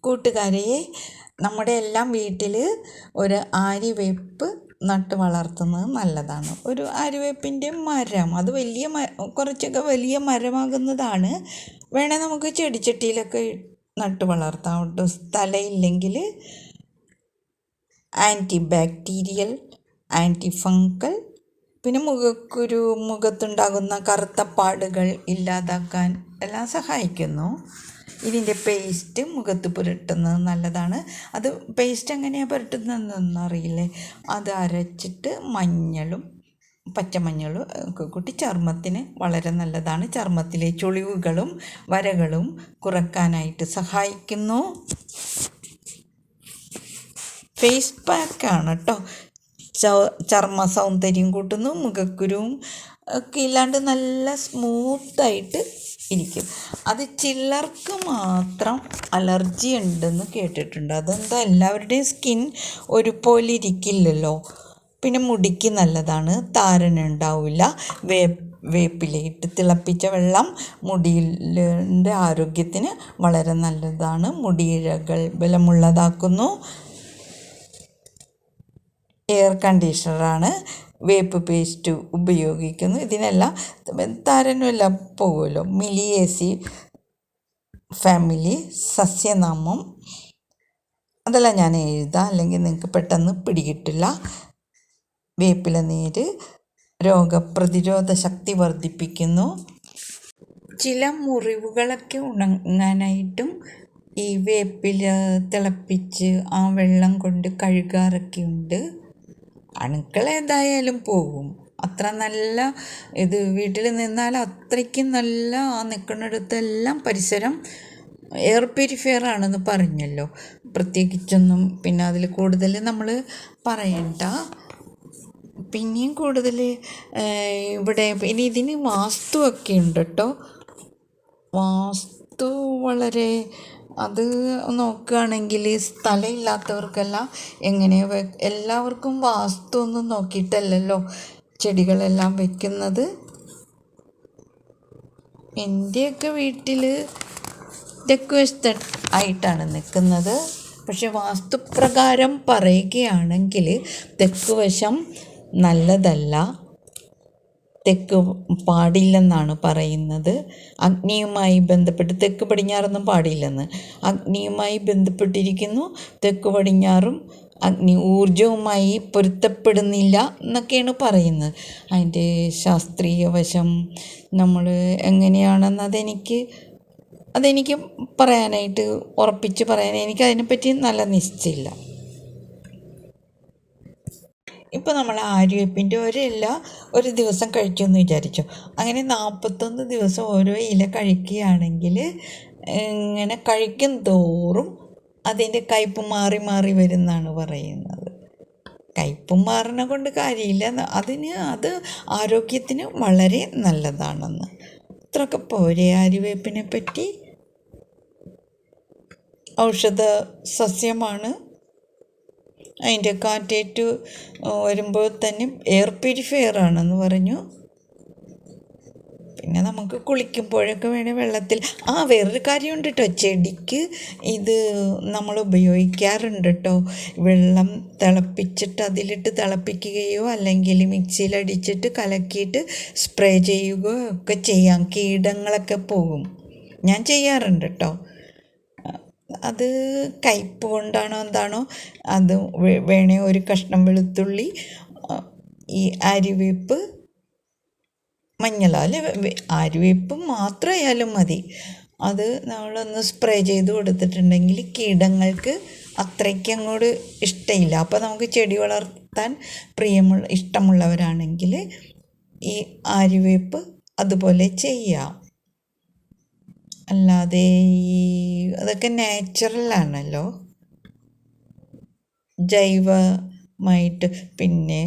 കൂട്ടുകാരെ നമ്മുടെ എല്ലാം വീട്ടിൽ ഒരു ആര്യവേപ്പ് നട്ട് വളർത്തുന്നത് നല്ലതാണ്. ഒരു ആര്യവേപ്പിന്റെ മരം അത് വലിയ കുറച്ചൊക്കെ വലിയ മരമാകുന്നതാണ്. വേണേൽ നമുക്ക് ചെടിച്ചട്ടിയിലൊക്കെ നട്ട് വളർത്താം. ഒട്ടും സ്ഥലമില്ലെങ്കിൽ ആന്റി ബാക്ടീരിയൽ ആന്റി ഫംഗൽ പിന്നെ മുഖക്കുരു മുഖത്തുണ്ടാകുന്ന കറുത്ത പാടുകൾ ഇല്ലാതാക്കാൻ എല്ലാം സഹായിക്കുന്നു. ഇതിന്റെ പേസ്റ്റ് മുഖത്ത് പുരട്ടുന്നത് നല്ലതാണ്. അത് പേസ്റ്റ് എങ്ങനെയാണ് പുരട്ടുന്നതെന്നൊന്നും അറിയില്ലേ? അത് അരച്ചിട്ട് മഞ്ഞളും പച്ചമഞ്ഞളും ഒക്കെ കൂട്ടി ചർമ്മത്തിന് വളരെ നല്ലതാണ്. ചർമ്മത്തിലെ ചുളിവുകളും വരകളും കുറക്കാനായിട്ട് സഹായിക്കുന്നു. ഫേസ് പാക്കാണ് കേട്ടോ. ചർമ്മ സൗന്ദര്യം കൂട്ടുന്നു മുഖക്കുരുവും ഒക്കെ ഇല്ലാണ്ട് നല്ല സ്മൂത്തായിട്ട് ഇരിക്കും. അത് ചിലർക്ക് മാത്രം അലർജി ഉണ്ടെന്ന് കേട്ടിട്ടുണ്ട്. അതെന്താ? എല്ലാവരുടെയും സ്കിൻ ഒരുപോലെ ഇരിക്കില്ലല്ലോ. പിന്നെ മുടിക്ക് നല്ലതാണ്. താരനുണ്ടാവില്ല വേ വേപ്പിലയിട്ട് തിളപ്പിച്ച വെള്ളം മുടിയിലെ ആരോഗ്യത്തിന് വളരെ നല്ലതാണ്. മുടിയിഴകൾ ബലമുള്ളതാക്കുന്നു. എയർ കണ്ടീഷണറാണ്. വേപ്പ് പേസ്റ്റ് ഉപയോഗിക്കുന്നു. ഇതിനെല്ലാം താരനുമെല്ലാം പോകുമല്ലോ മിലിയേസി ഫാമിലി സസ്യനാമം അതെല്ലാം ഞാൻ എഴുതാം. അല്ലെങ്കിൽ നിങ്ങൾക്ക് പെട്ടെന്ന് പിടികിട്ടില്ല. വേപ്പില നീര് രോഗപ്രതിരോധ ശക്തി വർദ്ധിപ്പിക്കുന്നു. ചില മുറിവുകളൊക്കെ ഉണങ്ങാനായിട്ടും ഈ വേപ്പില തിളപ്പിച്ച് ആ വെള്ളം കൊണ്ട് കഴുകാറൊക്കെ ഉണ്ട്. അണുക്കൾ ഏതായാലും പോകും അത്ര നല്ല ഇത് വീട്ടിൽ നിന്നാൽ അത്രയ്ക്കും നല്ല ആ നിൽക്കുന്നിടത്തെല്ലാം പരിസരം എയർ പ്യൂരിഫയർ ആണെന്ന് പറഞ്ഞല്ലോ. പ്രത്യേകിച്ചൊന്നും പിന്നെ അതിൽ കൂടുതൽ നമ്മൾ പറയണ്ട. പിന്നെയും കൂടുതൽ ഇവിടെ ഇനി ഇതിന് വാസ്തുവൊക്കെ ഉണ്ട് കേട്ടോ. വാസ്തു വളരെ അത് നോക്കുകയാണെങ്കിൽ സ്ഥലമില്ലാത്തവർക്കെല്ലാം എങ്ങനെ എല്ലാവർക്കും വാസ്തു ഒന്നും നോക്കിയിട്ടല്ലല്ലോ ചെടികളെല്ലാം വെക്കുന്നത്. എന്റെയൊക്കെ വീട്ടിൽ തെക്കുവശത്ത് ആയിട്ടാണ് നിൽക്കുന്നത് പക്ഷെ വാസ്തുപ്രകാരം പറയുകയാണെങ്കിൽ തെക്കുവശം നല്ലതല്ല. തെക്ക് പാടില്ലെന്നാണ് പറയുന്നത്. അഗ്നിയുമായി ബന്ധപ്പെട്ട് തെക്ക് പടിഞ്ഞാറൊന്നും പാടില്ലെന്ന്. അഗ്നിയുമായി ബന്ധപ്പെട്ടിരിക്കുന്നു. തെക്ക് പടിഞ്ഞാറും അഗ്നി ഊർജവുമായി പൊരുത്തപ്പെടുന്നില്ല എന്നൊക്കെയാണ് പറയുന്നത്. അതിന്റെ ശാസ്ത്രീയ വശം നമ്മൾ എങ്ങനെയാണെന്ന് അതെനിക്ക് അതെനിക്ക് പറയാനായിട്ട് ഉറപ്പിച്ച് പറയാൻ എനിക്ക് അതിനെപ്പറ്റി നല്ല നിശ്ചയമില്ല. ഇപ്പോൾ നമ്മൾ ആര്യവേപ്പിന്റെ ഇല ഒരു ദിവസം കഴിച്ചു എന്ന് വിചാരിച്ചു. അങ്ങനെ നാൽപ്പത്തൊന്ന് ദിവസം ഓരോ ഇല കഴിക്കുകയാണെങ്കിൽ ഇങ്ങനെ കഴിക്കും തോറും അതിന്റെ കയ്പ് മാറി മാറി വരുന്നതാണ് പറയുന്നത്. കയ്പും മാറണ കൊണ്ട് കാര്യമില്ല. അതിന് അത് ആരോഗ്യത്തിന് വളരെ നല്ലതാണെന്ന്. ഇത്രയൊക്കെ പോരെ ആര്യവേപ്പിനെ പറ്റി. ഔഷധ സസ്യമാണ് അതിന്റെ കാറ്റേറ്റ് വരുമ്പോൾ തന്നെ എയർ പ്യൂരിഫയർ ആണെന്ന് പറഞ്ഞു. പിന്നെ നമുക്ക് കുളിക്കുമ്പോഴൊക്കെ വേണേൽ വെള്ളത്തിൽ. ആ വേറൊരു കാര്യമുണ്ട് കേട്ടോ ചെടിക്ക് ഇത് നമ്മൾ ഉപയോഗിക്കാറുണ്ട് കേട്ടോ വെള്ളം തിളപ്പിച്ചിട്ട് അതിലിട്ട് തിളപ്പിക്കുകയോ അല്ലെങ്കിൽ മിക്സിയിലടിച്ചിട്ട് കലക്കിയിട്ട് സ്പ്രേ ചെയ്യുകയോ ഒക്കെ ചെയ്യാം. കീടങ്ങളൊക്കെ പോകും. ഞാൻ ചെയ്യാറുണ്ട് കേട്ടോ അത് കയ്പ്പ് കൊണ്ടാണോ എന്താണോ അത് വേണേ ഒരു കഷ്ണം വെളുത്തുള്ളി ഈ അരിവേപ്പ് മഞ്ഞളാൽ അല്ലെ ആര്യവേപ്പ് മാത്രമായാലും മതി. അത് നമ്മളൊന്ന് സ്പ്രേ ചെയ്ത് കൊടുത്തിട്ടുണ്ടെങ്കിൽ കീടങ്ങൾക്ക് അത്രയ്ക്ക് അങ്ങോട്ട് ഇഷ്ടമില്ല അപ്പോൾ നമുക്ക് ചെടി വളർത്താൻ പ്രിയമുള്ള ഇഷ്ടമുള്ളവരാണെങ്കിൽ ഈ ആര്യവേപ്പ് അതുപോലെ ചെയ്യാം. അല്ലാതെ ഈ അതൊക്കെ നാച്ചുറലാണല്ലോ. ജൈവമായിട്ട് പിന്നെ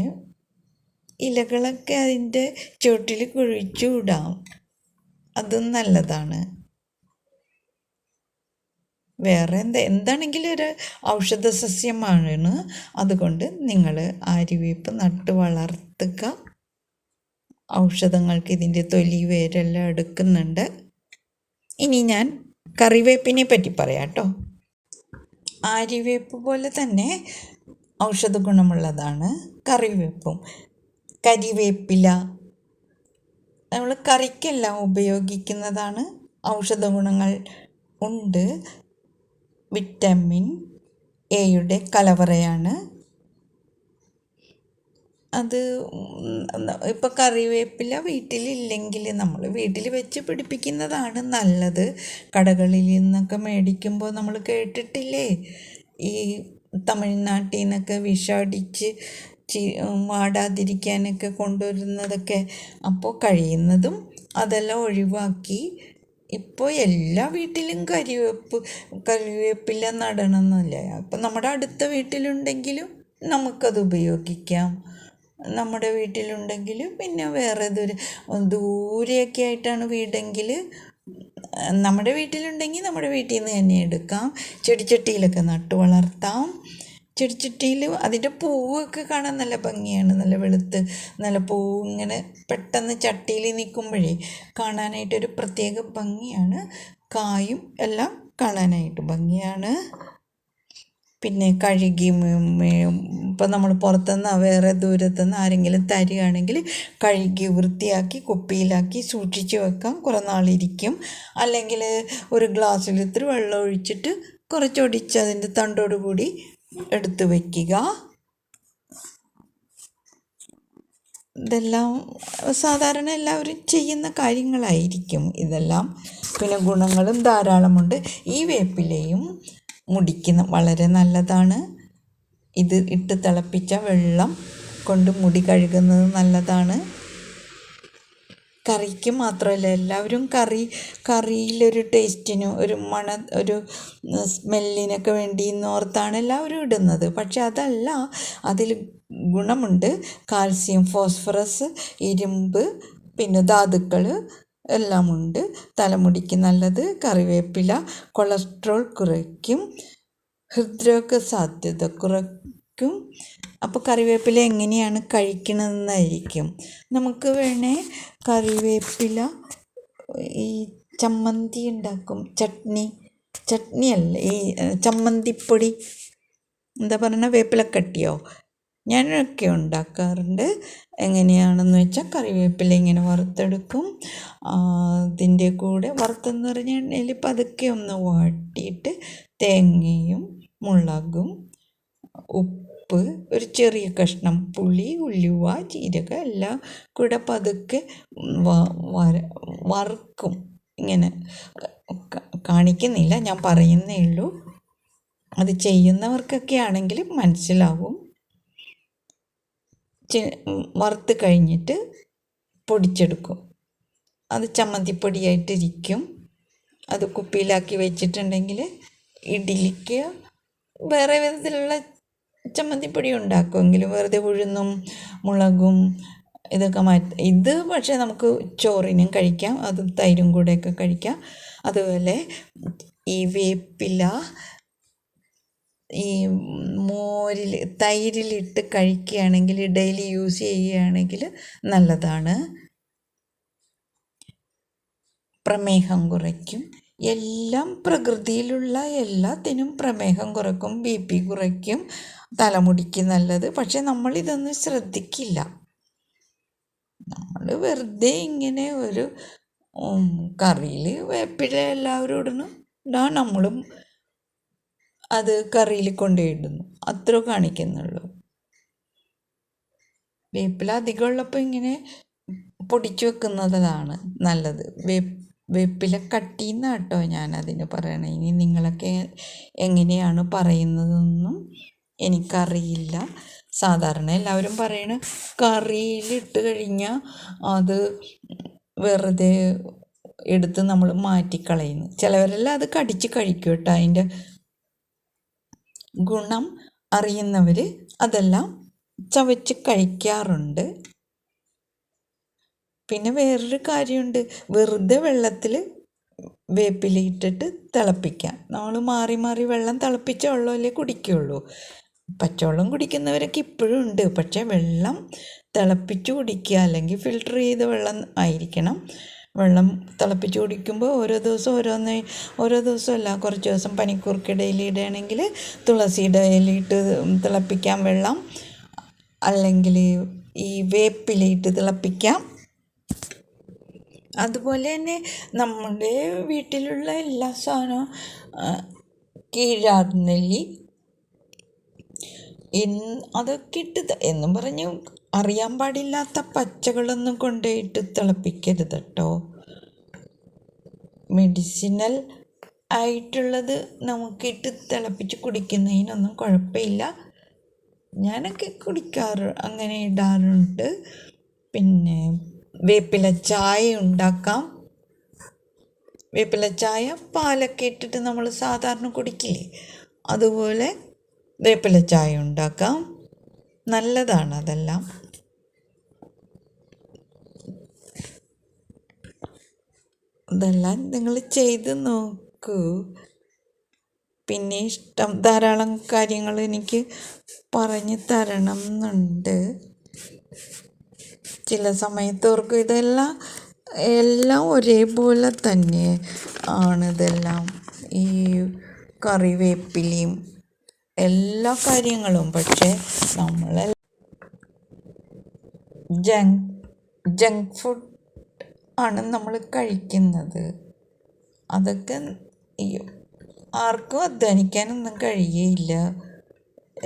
ഇലകളൊക്കെ അതിന്റെ ചുവട്ടിൽ കുഴിച്ചു വിടാം അതും നല്ലതാണ്. വേറെ എന്താ എന്താണെങ്കിലും ഒരു ഔഷധ സസ്യമാണ് അതുകൊണ്ട് നിങ്ങൾ ആര്യവേപ്പ് നട്ട് വളർത്തുക. ഔഷധങ്ങൾക്ക് ഇതിന്റെ തൊലി വേരെല്ലാം എടുക്കുന്നുണ്ട്. ഇനി ഞാൻ കറിവേപ്പിനെ പറ്റി പറയാം കേട്ടോ. ആര്യവേപ്പ് പോലെ തന്നെ ഔഷധ ഗുണമുള്ളതാണ് കറിവേപ്പും. കരിവേപ്പില നമ്മൾ കറിക്കെല്ലാം ഉപയോഗിക്കുന്നതാണ് ഔഷധ ഗുണങ്ങൾ. ഉണ്ട്. വിറ്റമിൻ എയുടെ കലവറയാണ്. അത് ഇപ്പോൾ കറിവേപ്പില വീട്ടിലില്ലെങ്കിൽ നമ്മൾ വീട്ടിൽ വെച്ച് പിടിപ്പിക്കുന്നതാണ് നല്ലത്. കടകളിൽ നിന്നൊക്കെ മേടിക്കുമ്പോൾ നമ്മൾ കേട്ടിട്ടില്ലേ? ഈ തമിഴ്നാട്ടിൽ നിന്നൊക്കെ വിഷമടിച്ച് ചി വാടാതിരിക്കാനൊക്കെ കൊണ്ടുവരുന്നതൊക്കെ. അപ്പോൾ കഴിയുന്നതും അതെല്ലാം ഒഴിവാക്കി. ഇപ്പോൾ എല്ലാ വീട്ടിലും കരിവേപ്പ് കറിവേപ്പില നടണമെന്നില്ല അപ്പം നമ്മുടെ അടുത്ത വീട്ടിലുണ്ടെങ്കിലും നമുക്കത് ഉപയോഗിക്കാം. നമ്മുടെ വീട്ടിലുണ്ടെങ്കിൽ പിന്നെ വേറെ ദൂരെ ദൂരെയൊക്കെ ആയിട്ടാണ് വീടെങ്കിൽ നമ്മുടെ വീട്ടിലുണ്ടെങ്കിൽ നമ്മുടെ വീട്ടിൽ നിന്ന് തന്നെ എടുക്കാം. ചെടിച്ചട്ടിയിലൊക്കെ നട്ടു വളർത്താം. ചെടിച്ചട്ടിയിൽ അതിന്റെ പൂവൊക്കെ കാണാൻ നല്ല ഭംഗിയാണ്. നല്ല വെളുത്ത് നല്ല പൂവ് ഇങ്ങനെ പെട്ടെന്ന് ചട്ടിയിൽ നിൽക്കുമ്പോഴേ കാണാനായിട്ടൊരു പ്രത്യേക ഭംഗിയാണ്. കായും എല്ലാം കാണാനായിട്ട് ഭംഗിയാണ്. പിന്നെ കഴുകി ഇപ്പം നമ്മൾ പുറത്തുനിന്ന് വേറെ ദൂരത്തുനിന്ന് ആരെങ്കിലും തരികയാണെങ്കിൽ കഴുകി വൃത്തിയാക്കി കുപ്പിയിലാക്കി സൂക്ഷിച്ച് വെക്കാം. കുറേ നാളിരിക്കും അല്ലെങ്കിൽ ഒരു ഗ്ലാസ്സിൽ ഇത്തിരി വെള്ളം ഒഴിച്ചിട്ട് കുറച്ച് കുറച്ചൊടിച്ച് അതിന്റെ തണ്ടോട് കൂടി എടുത്ത് വയ്ക്കുക ഇതെല്ലാം സാധാരണ എല്ലാവരും ചെയ്യുന്ന കാര്യങ്ങളായിരിക്കും ഇതെല്ലാം. പിന്നെ ഗുണങ്ങളും ധാരാളമുണ്ട്. ഈ വേപ്പിലയും മുടിക്ക് വളരെ നല്ലതാണ്. ഇത് ഇട്ട് തിളപ്പിച്ച വെള്ളം കൊണ്ട് മുടി കഴുകുന്നത് നല്ലതാണ്. കറിക്ക് മാത്രമല്ല എല്ലാവരും കറി കറിയിലൊരു ടേസ്റ്റിനും ഒരു മണ ഒരു സ്മെല്ലിനൊക്കെ വേണ്ടി എന്നോർത്താണ് എല്ലാവരും ഇടുന്നത്. പക്ഷെ അതല്ല അതിൽ ഗുണമുണ്ട്. കാൽസ്യം ഫോസ്ഫറസ് ഇരുമ്പ് പിന്നെ ധാതുക്കൾ എല്ലാമുണ്ട്. തലമുടിക്ക് നല്ലത് കറിവേപ്പില കൊളസ്ട്രോൾ കുറയ്ക്കും ഹൃദ്രോഗ സാധ്യത കുറയ്ക്കും. അപ്പോൾ കറിവേപ്പില എങ്ങനെയാണ് കഴിക്കണമെന്നായിരിക്കും നമുക്ക് വേണേ കറിവേപ്പില ഈ ചമ്മന്തി ഉണ്ടാക്കും. ചട്നി ചട്നിയല്ല? ഈ ചമ്മന്തിപ്പൊടി. എന്താ പറയുക വേപ്പിലക്കട്ടിയോ? ഞാനൊക്കെ ഉണ്ടാക്കാറുണ്ട്. എങ്ങനെയാണെന്ന് വെച്ചാൽ കറിവേപ്പില ഇങ്ങനെ വറുത്തെടുക്കും. അതിന്റെ കൂടെ വറുത്തെന്ന് പറഞ്ഞ എണ്ണയിൽ പതുക്കെ ഒന്ന് വാട്ടിയിട്ട് തേങ്ങയും മുളകും ഉപ്പ് ഒരു ചെറിയ കഷ്ണം പുളി ഉലുവ ജീരകം എല്ലാം കൂടെ പതുക്കെ വറുക്കും. ഇങ്ങനെ കാണിക്കുന്നില്ല ഞാൻ പറയുന്നേ ഉള്ളൂ. അത് ചെയ്യുന്നവർക്കൊക്കെ ആണെങ്കിൽ മനസ്സിലാവും. വറുത്ത് കഴിഞ്ഞിട്ട് പൊടിച്ചെടുക്കും. അത് ചമ്മന്തിപ്പൊടിയായിട്ടിരിക്കും അത് കുപ്പിയിലാക്കി വെച്ചിട്ടുണ്ടെങ്കിൽ ഇഡ്ഡലിക്ക് വേറെ വിധത്തിലുള്ള ചമ്മന്തിപ്പൊടി ഉണ്ടാക്കുമെങ്കിലും വെറുതെ ഉഴുന്നും മുളകും ഇതൊക്കെ മാറ്റി ഇത് പക്ഷേ നമുക്ക് ചോറിനും കഴിക്കാം. അതും തൈരും കൂടെയൊക്കെ കഴിക്കാം. അതുപോലെ ഈ വേപ്പില ഈ മോരിൽ തൈരിലിട്ട് കഴിക്കുകയാണെങ്കിൽ ഡെയിലി യൂസ് ചെയ്യുകയാണെങ്കിൽ നല്ലതാണ്. പ്രമേഹം കുറയ്ക്കും. എല്ലാം പ്രകൃതിയിലുള്ള എല്ലാത്തിനും പ്രമേഹം കുറയ്ക്കും ബി പി കുറയ്ക്കും. തലമുടിക്ക് നല്ലത്. പക്ഷെ നമ്മളിതൊന്നും ശ്രദ്ധിക്കില്ല. നമ്മൾ വെറുതെ ഇങ്ങനെ ഒരു കറിയിൽ വേപ്പില എല്ലാവരോടും നമ്മളും അത് കറിയിൽ കൊണ്ടുപോയിടുന്നു. അത്ര കാണിക്കുന്നുള്ളൂ. വേപ്പില അധികം ഉള്ളപ്പോൾ ഇങ്ങനെ പൊടിച്ചു വെക്കുന്നതാണ് നല്ലത്. വേ വേപ്പില കട്ടിയെന്ന് കേട്ടോ ഞാൻ അതിന് പറയണേ. ഇനി നിങ്ങളൊക്കെ എങ്ങനെയാണ് പറയുന്നതെന്നും എനിക്കറിയില്ല. സാധാരണ എല്ലാവരും പറയണ കറിയിലിട്ട് കഴിഞ്ഞാൽ അത് വെറുതെ എടുത്ത് നമ്മൾ മാറ്റിക്കളയുന്നു. ചിലവരെല്ലാം അത് കടിച്ച് കഴിക്കും കേട്ടോ. അതിന്റെ ഗുണം അറിയുന്നവർ അതെല്ലാം ചവച്ച് കഴിക്കാറുണ്ട്. പിന്നെ വേറൊരു കാര്യമുണ്ട്. വെറുതെ വെള്ളത്തിൽ വേപ്പിലിട്ടിട്ട് തിളപ്പിക്കാം. നമ്മൾ മാറി മാറി വെള്ളം തിളപ്പിച്ച വെള്ളമല്ലേ കുടിക്കുകയുള്ളൂ പച്ചവെള്ളം കുടിക്കുന്നവരൊക്കെ ഇപ്പോഴും ഉണ്ട്. പക്ഷേ വെള്ളം തിളപ്പിച്ച് കുടിക്കുക അല്ലെങ്കിൽ ഫിൽട്ടർ ചെയ്ത വെള്ളം ആയിരിക്കണം. വെള്ളം തിളപ്പിച്ച് കുടിക്കുമ്പോൾ ഓരോ ദിവസം ഓരോന്ന് ഓരോ ദിവസമല്ല. കുറച്ച് ദിവസം പനിക്കൂർക്കയുടെ ഇല ഇടുകയാണെങ്കിൽ തുളസിയുടെ ഇലയിട്ട് തിളപ്പിക്കാം വെള്ളം. അല്ലെങ്കിൽ ഈ വേപ്പിലയിട്ട് തിളപ്പിക്കാം. അതുപോലെ തന്നെ നമ്മുടെ വീട്ടിലുള്ള എല്ലാ സാധനവും കീഴാർനെല്ലി. എന്ന് അതൊക്കെ ഇട്ട് എന്നും പറഞ്ഞ് അറിയാൻ പാടില്ലാത്ത പച്ചകളൊന്നും കൊണ്ടുപോയിട്ട് തിളപ്പിക്കരുത് കേട്ടോ മെഡിസിനൽ ആയിട്ടുള്ളത് നമുക്കിട്ട് തിളപ്പിച്ച് കുടിക്കുന്നതിനൊന്നും കുഴപ്പമില്ല. ഞാനൊക്കെ കുടിക്കാറ് അങ്ങനെ ഇടാറുണ്ട്. പിന്നെ വേപ്പില ചായ ഉണ്ടാക്കാം. വേപ്പില ചായ പാലൊക്കെ ഇട്ടിട്ട് നമ്മൾ സാധാരണ കുടിക്കില്ലേ? അതുപോലെ വേപ്പില ചായ ഉണ്ടാക്കാം. നല്ലതാണ് അതെല്ലാം. ഇതെല്ലാം നിങ്ങൾ ചെയ്ത് നോക്കൂ. പിന്നെ ഇഷ്ടം ധാരാളം കാര്യങ്ങൾ എനിക്ക് പറഞ്ഞു തരണം എന്നുണ്ട് ചില സമയത്ത് ഓർക്കും ഇതെല്ലാം എല്ലാം ഒരേപോലെ തന്നെ ആണ് ഇതെല്ലാം. ഈ കറിവേപ്പിലയും എല്ലാ കാര്യങ്ങളും. പക്ഷേ നമ്മൾ ജങ്ക് ജങ്ക് ഫുഡ് ആണ് നമ്മൾ കഴിക്കുന്നത്. അതൊക്കെ ആർക്കും അധ്വാനിക്കാനൊന്നും കഴിയുകയില്ല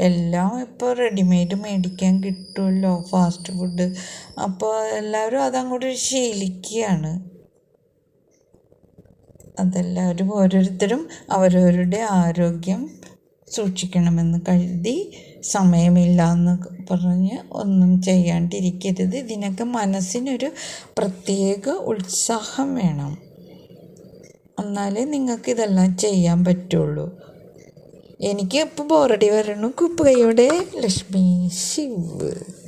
എല്ലാം ഇപ്പോൾ റെഡിമെയ്ഡ് മേടിക്കാൻ കിട്ടുമല്ലോ ഫാസ്റ്റ് ഫുഡ് അപ്പോൾ എല്ലാവരും അതങ്ങോട്ട് ശീലിക്കുകയാണ്. അതെല്ലാവരും ഓരോരുത്തരും അവരവരുടെ ആരോഗ്യം സൂക്ഷിക്കണമെന്ന് കരുതി സമയമില്ല എന്ന് പറഞ്ഞ് ഒന്നും ചെയ്യാണ്ടിരിക്കരുത്. ഇതിനൊക്കെ മനസ്സിനൊരു പ്രത്യേക ഉത്സാഹം വേണം. എന്നാലേ നിങ്ങൾക്ക് ഇതെല്ലാം ചെയ്യാൻ പറ്റുള്ളൂ. എനിക്ക് ഇപ്പോൾ ബോറടി വരണു. കുപ്പയുടെ ലക്ഷ്മി ശിവ്.